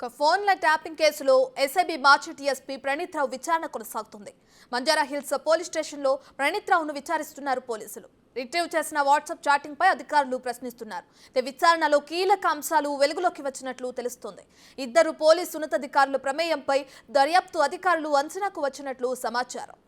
ఇక ఫోన్ల ట్యాపింగ్ కేసులో ఎస్ఐబి మాజీ టీఎస్పీ ప్రణీత్ రావు విచారణ కొనసాగుతుంది. మంజారా హిల్స్ పోలీస్ స్టేషన్లో ప్రణీత్ రావును విచారిస్తున్నారు పోలీసులు. రిట్రీవ్ చేసిన వాట్సాప్ చాటింగ్ పై అధికారులు ప్రశ్నిస్తున్నారు. విచారణలో కీలక అంశాలు వెలుగులోకి వచ్చినట్లు తెలుస్తోంది. ఇద్దరు పోలీసు ఉన్నతాధికారుల ప్రమేయంపై దర్యాప్తు అధికారులు అంచనాకు వచ్చినట్లు సమాచారం.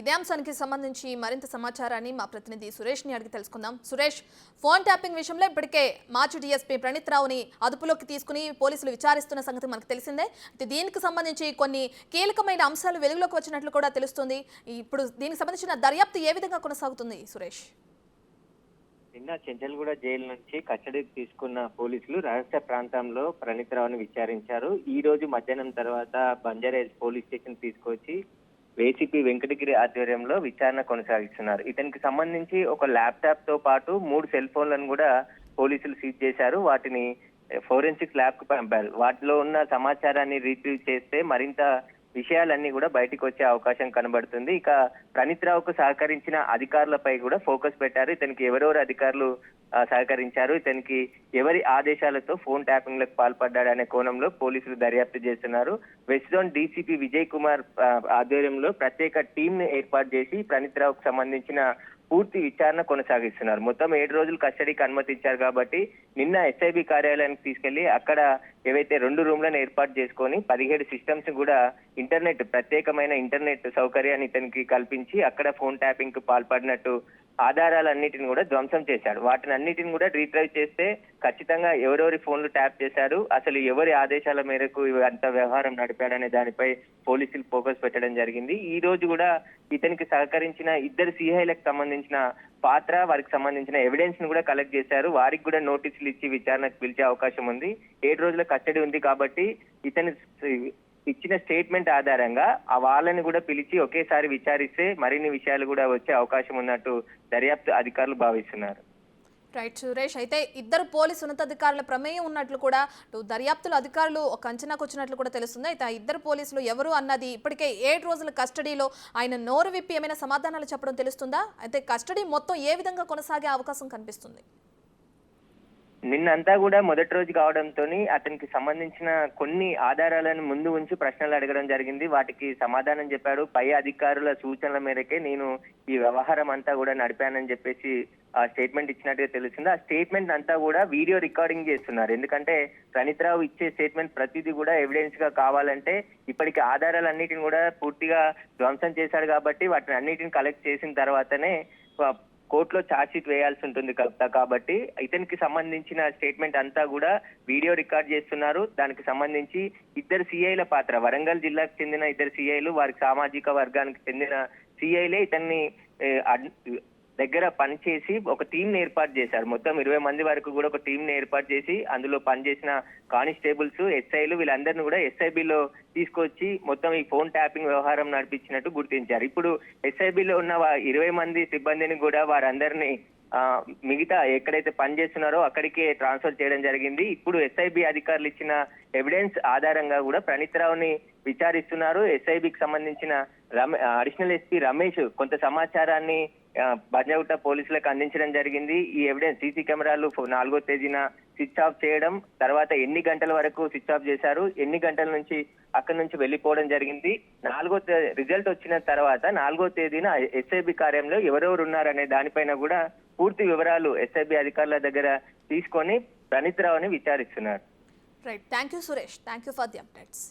ఇదే అంశానికి సంబంధించి మరింత సమాచారాన్ని మా ప్రతినిధి సురేష్ని అడిగి తెలుసుకుందాం. సురేష్ ఫోన్ ట్యాపింగ్ విషయంలో ఇప్పటికే మాజీ డీఎస్పీ ప్రణీత్ రావుని అదుపులోకి తీసుకుని పోలీసులు విచారిస్తున్న సంగతి మనకు తెలిసిందే. దీనికి సంబంధించి కొన్ని కీలకమైన అంశాలు వెలుగులోకి వచ్చినట్లు కూడా తెలుస్తుంది. ఇప్పుడు దీనికి సంబంధించిన దర్యాప్తు ఏ విధంగా కొనసాగుతుంది సురేష్? నిన్న చెంచల్గూడ జైలు నుంచి కస్టడీకి తీసుకున్న పోలీసులు రహస్య ప్రాంతంలో ప్రణీత్ రావుని విచారించారు. ఈ రోజు మధ్యాహ్నం తర్వాత బంజారాహిల్స్ పోలీస్ స్టేషన్ తీసుకొచ్చి ఏసీపీ వెంకటగిరి ఆధ్వర్యంలో విచారణ కొనసాగిస్తున్నారు. ఇతనికి సంబంధించి ఒక ల్యాప్టాప్తో పాటు మూడు సెల్ ఫోన్లను కూడా పోలీసులు సీజ్ చేశారు. వాటిని eh, ఫోరెన్సిక్ ల్యాబ్కు పంపారు. వాటిలో ఉన్న సమాచారాన్ని రీట్రీవ్ చేస్తే మరింత విషయాలన్నీ కూడా బయటికి వచ్చే అవకాశం కనబడుతుంది. ఇక ప్రణీత్ రావుకు సహకరించిన అధికారులపై కూడా ఫోకస్ పెట్టారు. ఇతనికి ఎవరెవరు అధికారులు సహకరించారు? ఇతనికి ఎవరి ఆదేశాలతో ఫోన్ ట్యాపింగ్లకు అనే కోణంలో పోలీసులు దర్యాప్తు చేస్తున్నారు. West zone DCP Vijay Kumar ఆధ్వర్యంలో ప్రత్యేక టీమ్ ఏర్పాటు చేసి ప్రణీత్ రావుకు సంబంధించిన పూర్తి విచారణ కొనసాగిస్తున్నారు. మొత్తం ఏడు రోజులు కస్టడీకి అనుమతించారు కాబట్టి నిన్న ఎస్ఐబి కార్యాలయానికి తీసుకెళ్ళి అక్కడ ఏవైతే రెండు రూమ్లను ఏర్పాటు చేసుకొని పదిహేడు సిస్టమ్స్ కూడా ఇంటర్నెట్ ప్రత్యేకమైన ఇంటర్నెట్ సౌకర్యాన్ని ఇతనికి కల్పించి అక్కడ ఫోన్ ట్యాపింగ్కు పాల్పడినట్టు ఆధారాలన్నిటిని కూడా ధ్వంసం చేశాడు. వాటిని అన్నిటిని కూడా రీట్రైవ్ చేస్తే ఖచ్చితంగా ఎవరెవరి ఫోన్లు ట్యాప్ చేశారు అసలు ఎవరి ఆదేశాల మేరకు అంత వ్యవహారం నడిపాడనే దానిపై పోలీసులు ఫోకస్ పెట్టడం జరిగింది. ఈ రోజు కూడా ఇతనికి సహకరించిన ఇద్దరు సిఐలకు సంబంధించిన పాత్ర వారికి సంబంధించిన ఎవిడెన్స్ను కూడా కలెక్ట్ చేశారు. వారికి కూడా నోటీసులు ఇచ్చి విచారణకు పిలిచే అవకాశం ఉంది. ఏడు రోజుల కస్టడీ ఉంది కాబట్టి ఇతని ఇచ్చిన స్టేట్మెంట్ ఆధారంగా ఆ వాళ్ళని కూడా పిలిచి ఒకేసారి విచారిస్తే మరిన్ని విషయాలు కూడా వచ్చే అవకాశం ఉన్నట్టు దర్యాప్తు అధికారులు భావిస్తున్నారు. రైట్ సురేష్ అయితే ఇద్దరు పోలీసు ఉన్నతాధికారుల ప్రమేయం ఉన్నట్లు కూడా దర్యాప్తుల అధికారులు ఒక అంచనాకు వచ్చినట్లు కూడా తెలుస్తుంది. అయితే ఆ ఇద్దరు పోలీసులు ఎవరు అన్నది ఇప్పటికే ఏడు రోజుల కస్టడీలో ఆయన నోరు విప్పి ఏమైనా సమాధానాలు చెప్పడం తెలుస్తుందా? అయితే కస్టడీ మొత్తం ఏ విధంగా కొనసాగే అవకాశం కనిపిస్తుంది? నిన్నంతా కూడా మొదటి రోజు కావడంతో అతనికి సంబంధించిన కొన్ని ఆధారాలను ముందు ఉంచి ప్రశ్నలు అడగడం జరిగింది. వాటికి సమాధానం చెప్పాడు. పై అధికారుల సూచనల మేరకే నేను ఈ వ్యవహారం అంతా కూడా నడిపానని చెప్పేసి ఆ స్టేట్మెంట్ ఇచ్చినట్టుగా తెలిసింది ఆ స్టేట్మెంట్ అంతా కూడా వీడియో రికార్డింగ్ చేస్తున్నారు. ఎందుకంటే ప్రణీత్ రావు ఇచ్చే స్టేట్మెంట్ ప్రతిదీ కూడా ఎవిడెన్స్గా కావాలంటే ఇప్పటికి ఆధారాలన్నిటిని కూడా పూర్తిగా ధ్వంసం చేశాడు కాబట్టి వాటిని అన్నిటిని కలెక్ట్ చేసిన తర్వాతనే కోర్టులో ఛార్జ్ షీట్ వేయాల్సి ఉంటుంది కదా కాబట్టి ఇతనికి సంబంధించిన స్టేట్మెంట్ అంతా కూడా వీడియో రికార్డ్ చేస్తున్నారు. దానికి సంబంధించి ఇద్దరు సిఐల పాత్ర వరంగల్ జిల్లాకు చెందిన ఇద్దరు సిఐలు వారికి సామాజిక వర్గానికి చెందిన సిఐలే ఇతన్ని దగ్గర పనిచేసి ఒక టీంని ఏర్పాటు చేశారు. మొత్తం ఇరవై మంది వరకు కూడా ఒక టీంని ఏర్పాటు చేసి అందులో పనిచేసిన కానిస్టేబుల్స్ ఎస్ఐలు వీళ్ళందరినీ కూడా ఎస్ఐబిలో తీసుకొచ్చి మొత్తం ఈ ఫోన్ ట్యాపింగ్ వ్యవహారం నడిపించినట్టు గుర్తించారు. ఇప్పుడు ఎస్ఐబిలో ఉన్న ఇరవై మంది సిబ్బందిని కూడా వారందరినీ మిగతా ఎక్కడైతే పనిచేస్తున్నారో అక్కడికే ట్రాన్స్ఫర్ చేయడం జరిగింది. ఇప్పుడు ఎస్ఐబి అధికారులు ఇచ్చిన ఎవిడెన్స్ ఆధారంగా కూడా ప్రణీత్ రావుని విచారిస్తున్నారు. ఎస్ఐబికి సంబంధించిన రమే అడిషనల్ ఎస్పీ రమేష్ కొంత సమాచారాన్ని బంజాగుట్ట పోలీసులకు అందించడం జరిగింది. ఈ ఎవిడెన్స్ సీసీ కెమెరాలు నాలుగో తేదీన స్విచ్ ఆఫ్ చేయడం తర్వాత ఎన్ని గంటల వరకు స్విచ్ ఆఫ్ చేశారు ఎన్ని గంటల నుంచి అక్కడి నుంచి వెళ్ళిపోవడం జరిగింది. నాలుగో రిజల్ట్ వచ్చిన తర్వాత నాలుగో తేదీన ఎస్ఐబి కార్యంలో ఎవరెవరు ఉన్నారనే దానిపైన కూడా పూర్తి వివరాలు ఎస్ఐబి అధికారుల దగ్గర తీసుకొని ప్రణీత్ రావుని విచారిస్తున్నారు. Right thank you Suresh thank you for the updates